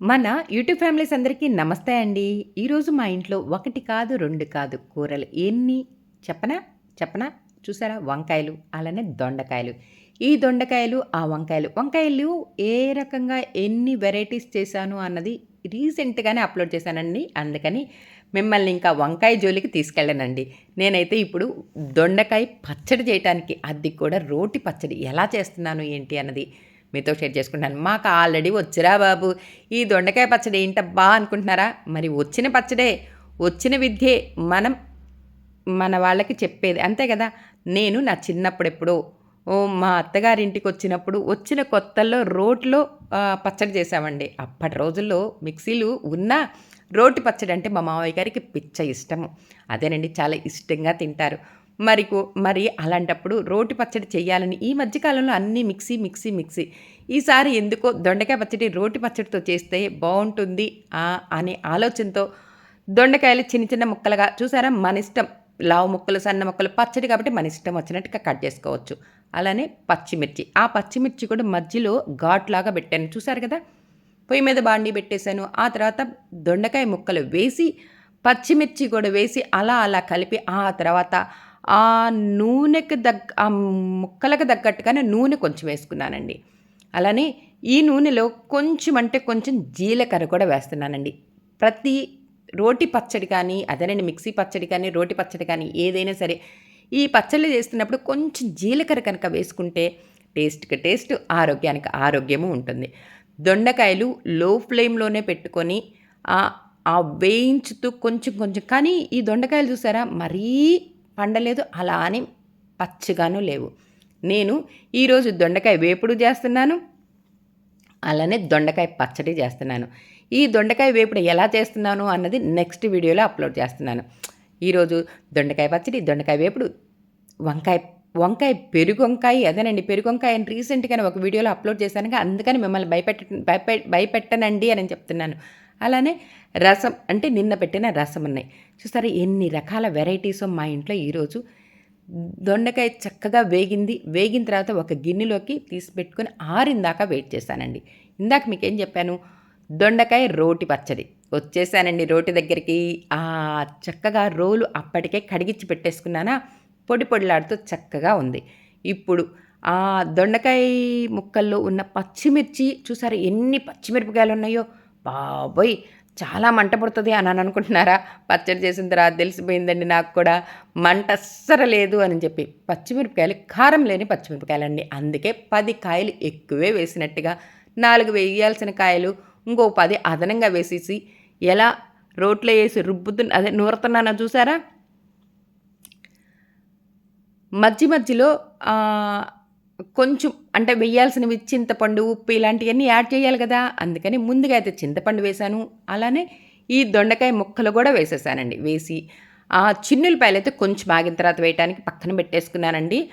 మన YouTube families అందరికీ నమస్తే అండి. ఈరోజు మా ఇంట్లో ఒకటి కాదు రెండు కాదు కూరలు ఎన్ని? చెప్పనా? చెప్పనా? చూసారా? వంకాయలు అలానే దొండకాయలు. ఈ దొండకాయలు ఆ వంకాయలు. వంకాయలు ఏ రకంగా ఎన్ని వెరైటీస్ చేశాను అన్నది రీసెంట్గానే అప్లోడ్ చేశానండి. అందుకని మిమ్మల్ని ఇంకా వంకాయ జోలికి తీసుకెళ్ళనండి. నేనైతే ఇప్పుడు దొండకాయ పచ్చడి చేయటానికి అది కూడా రోటి పచ్చడి. ఎలా చేస్తున్నాను ఏంటి అన్నది మీతో షేర్ చేసుకుంటాను. మాకు ఆల్రెడీ వచ్చిరా బాబు. ఈ దొండకాయ పచ్చడి ఏంటబ్బా అనుకుంటున్నారా? మరి వచ్చిన పచ్చడే వచ్చిన విద్యే మనం మన వాళ్ళకి చెప్పేది. అంతే కదా? నేను నా చిన్నప్పుడు ఎప్పుడో ఓ మా అత్తగారింటికి వచ్చినప్పుడు వచ్చిన కొత్తల్లో రోట్లో పచ్చడి చేసామండి అప్పటి రోజుల్లో మిక్సీలు ఉన్నా రోటి పచ్చడి అంటే మా మామయ్య గారికి పిచ్చ ఇష్టము. అదేనండి చాలా ఇష్టంగా తింటారు. మరి మరి అలాంటప్పుడు రోటి పచ్చడి చేయాలని ఈ మధ్యకాలంలో అన్నీ మిక్సీ మిక్సీ మిక్సీ. ఈసారి ఎందుకో దొండకాయ పచ్చడి రోటి పచ్చడితో చేస్తే బాగుంటుంది అనే ఆలోచనతో దొండకాయలు చిన్న చిన్న ముక్కలుగా చూసారా? మన ఇష్టం. లావు ముక్కలు సన్న ముక్కలు పచ్చడి కాబట్టి మన ఇష్టం వచ్చినట్టుగా కట్ చేసుకోవచ్చు. అలానే పచ్చిమిర్చి. ఆ పచ్చిమిర్చి కూడా మధ్యలో ఘాట్లాగా పెట్టాను. చూసారు కదా? పొయ్యి మీద బాండి పెట్టేశాను. ఆ తర్వాత దొండకాయ ముక్కలు వేసి పచ్చిమిర్చి కూడా వేసి అలా అలా కలిపి ఆ తర్వాత ఆ నూనెకి దగ్గ ఆ ముక్కలకు తగ్గట్టుగానే నూనె కొంచెం వేసుకున్నానండి. అలానే ఈ నూనెలో కొంచెం అంటే కొంచెం జీలకర్ర కూడా వేస్తున్నానండి. ప్రతి రోటి పచ్చడి కానీ అదేనండి మిక్సీ పచ్చడి కానీ రోటి పచ్చడి కానీ ఏదైనా సరే ఈ పచ్చళ్ళు చేస్తున్నప్పుడు కొంచెం జీలకర్ర కనుక వేసుకుంటే టేస్ట్కి టేస్ట్ ఆరోగ్యానికి ఆరోగ్యము ఉంటుంది. దొండకాయలు లో ఫ్లేమ్లోనే పెట్టుకొని ఆ వేయించుతూ కొంచెం కొంచెం కానీ ఈ దొండకాయలు చూసారా మరీ పండలేదు అలా అని పచ్చిగాను లేవు. నేను ఈరోజు దొండకాయ వేపుడు చేస్తున్నాను అలానే దొండకాయ పచ్చడి చేస్తున్నాను. ఈ దొండకాయ వేపుడు ఎలా చేస్తున్నాను అన్నది నెక్స్ట్ వీడియోలో అప్లోడ్ చేస్తున్నాను. ఈరోజు దొండకాయ పచ్చడి దొండకాయ వేపుడు వంకాయ వంకాయ పెరుగు వంకాయ అదేనండి పెరుగు వంకాయ అని రీసెంట్గానే ఒక వీడియోలో అప్లోడ్ చేశాను అందుకని మిమ్మల్ని భయపెట్ట భయపె భయపెట్టనండి అని చెప్తున్నాను. అలానే రసం అంటే నిన్న పెట్టిన రసం ఉన్నాయి చూసారా ఎన్ని రకాల వెరైటీస్ మా ఇంట్లో ఈరోజు. దొండకాయ చక్కగా వేగింది. వేగిన తర్వాత ఒక గిన్నెలోకి తీసి పెట్టుకొని ఆరిందాక వెయిట్ చేశానండి. ఇందాక మీకు ఏం చెప్పాను? దొండకాయ రోటి పచ్చడి. వచ్చేసానండి రోటి దగ్గరికి. ఆ చక్కగా రోలు అప్పటికే కడిగిచ్చి పెట్టేసుకున్నానా? పొడి పొడిలాడుతూ చక్కగా ఉంది. ఇప్పుడు ఆ దొండకాయ ముక్కల్లో ఉన్న పచ్చిమిర్చి చూసారా ఎన్ని పచ్చిమిరపకాయలు ఉన్నాయో బాబోయ్! చాలా మంట పడుతుంది అని అని అనుకుంటున్నారా? పచ్చడి చేసిన తర్వాత తెలిసిపోయిందండి నాకు కూడా. మంట అస్సలు లేదు అని చెప్పి. పచ్చిమిరపకాయలు కారం లేని పచ్చిమిరపకాయలు అండి అందుకే పది కాయలు ఎక్కువే వేసినట్టుగా. నాలుగు వేయాల్సిన కాయలు ఇంకో పది అదనంగా వేసేసి ఎలా రోట్లో వేసి రుబ్బుతు అదే నూరుతున్నానో చూసారా? మధ్య మధ్యలో కొంచెం అంటే వెయ్యాల్సినవి చింతపండు ఉప్పు ఇలాంటివన్నీ యాడ్ చేయాలి కదా. అందుకని ముందుగా అయితే చింతపండు వేశాను. అలానే ఈ దొండకాయ ముక్కలు కూడా వేసేసానండి. వేసి ఆ చిన్నులపాయలు అయితే కొంచెం ఆగిన తర్వాత వేయటానికి పక్కన పెట్టేసుకున్నానండి.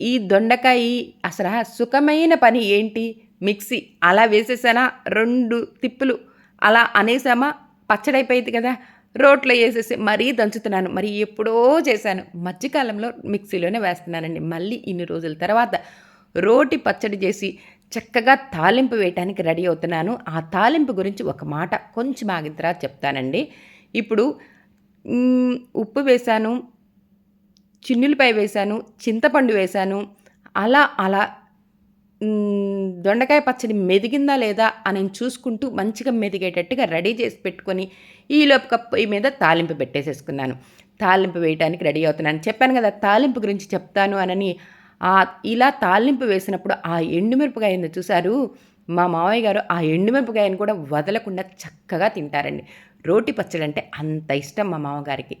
ఈ దొండకాయ అసలు సుఖమైన పని ఏంటి? మిక్సీ అలా వేసేసానా? రెండు తిప్పులు అలా అనేసామా? పచ్చడి అయిపోయింది కదా. రోట్లో వేసేసి మరీ దంచుతున్నాను. మరి ఎప్పుడో చేశాను. మధ్యకాలంలో మిక్సీలోనే వేస్తున్నానండి. మళ్ళీ ఇన్ని రోజుల తర్వాత రోటి పచ్చడి చేసి చక్కగా తాలింపు వేయటానికి రెడీ అవుతున్నాను. ఆ తాలింపు గురించి ఒక మాట కొంచెం ఆగిన తర్వాత చెప్తానండి. ఇప్పుడు ఉప్పు వేశాను చిన్నులపై వేశాను చింతపండు వేశాను అలా అలా దొండకాయ పచ్చడి మెదిగిందా లేదా అని చూసుకుంటూ మంచిగా మెదిగేటట్టుగా రెడీ చేసి పెట్టుకొని ఈలోపు కప్పు మీద తాలింపు పెట్టేసేసుకున్నాను. తాలింపు వేయడానికి రెడీ అవుతున్నాను. చెప్పాను కదా తాలింపు గురించి చెప్తాను అనని ఇలా తాలింపు వేసినప్పుడు ఆ ఎండుమిరపకాయని చూశారు? మా మావయ్య గారు ఆ ఎండుమిరపకాయని కూడా వదలకుండా చక్కగా తింటారండి. రోటి పచ్చడి అంటే అంత ఇష్టం మా మామగారికి.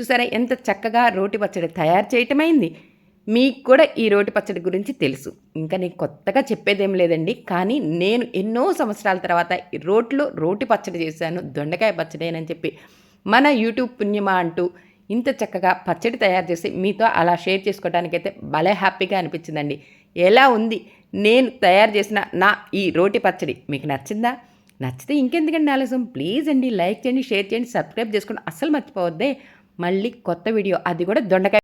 చూసారా ఎంత చక్కగా రోటి పచ్చడి తయారు చేయటమైంది? మీకు కూడా ఈ రోటి పచ్చడి గురించి తెలుసు. ఇంకా నేను కొత్తగా చెప్పేదేం లేదండి. కానీ నేను ఎన్నో సంవత్సరాల తర్వాత రోట్లో రోటి పచ్చడి చేశాను. దొండకాయ పచ్చడేనని చెప్పి మన యూట్యూబ్ పుణ్యమా అంటూ ఇంత చక్కగా పచ్చడి తయారు చేసి మీతో అలా షేర్ చేసుకోవడానికైతే భలే హ్యాపీగా అనిపించిందండి. ఎలా ఉంది? నేను తయారు చేసిన నా ఈ రోటి పచ్చడి మీకు నచ్చిందా? నచ్చితే ఇంకెందుకండి ఆలస్యం? ప్లీజ్ అండి లైక్ చేయండి షేర్ చేయండి సబ్స్క్రైబ్ చేసుకోండి. అస్సలు మర్చిపోవద్దే. మళ్ళీ కొత్త వీడియో అది కూడా దొండకాయ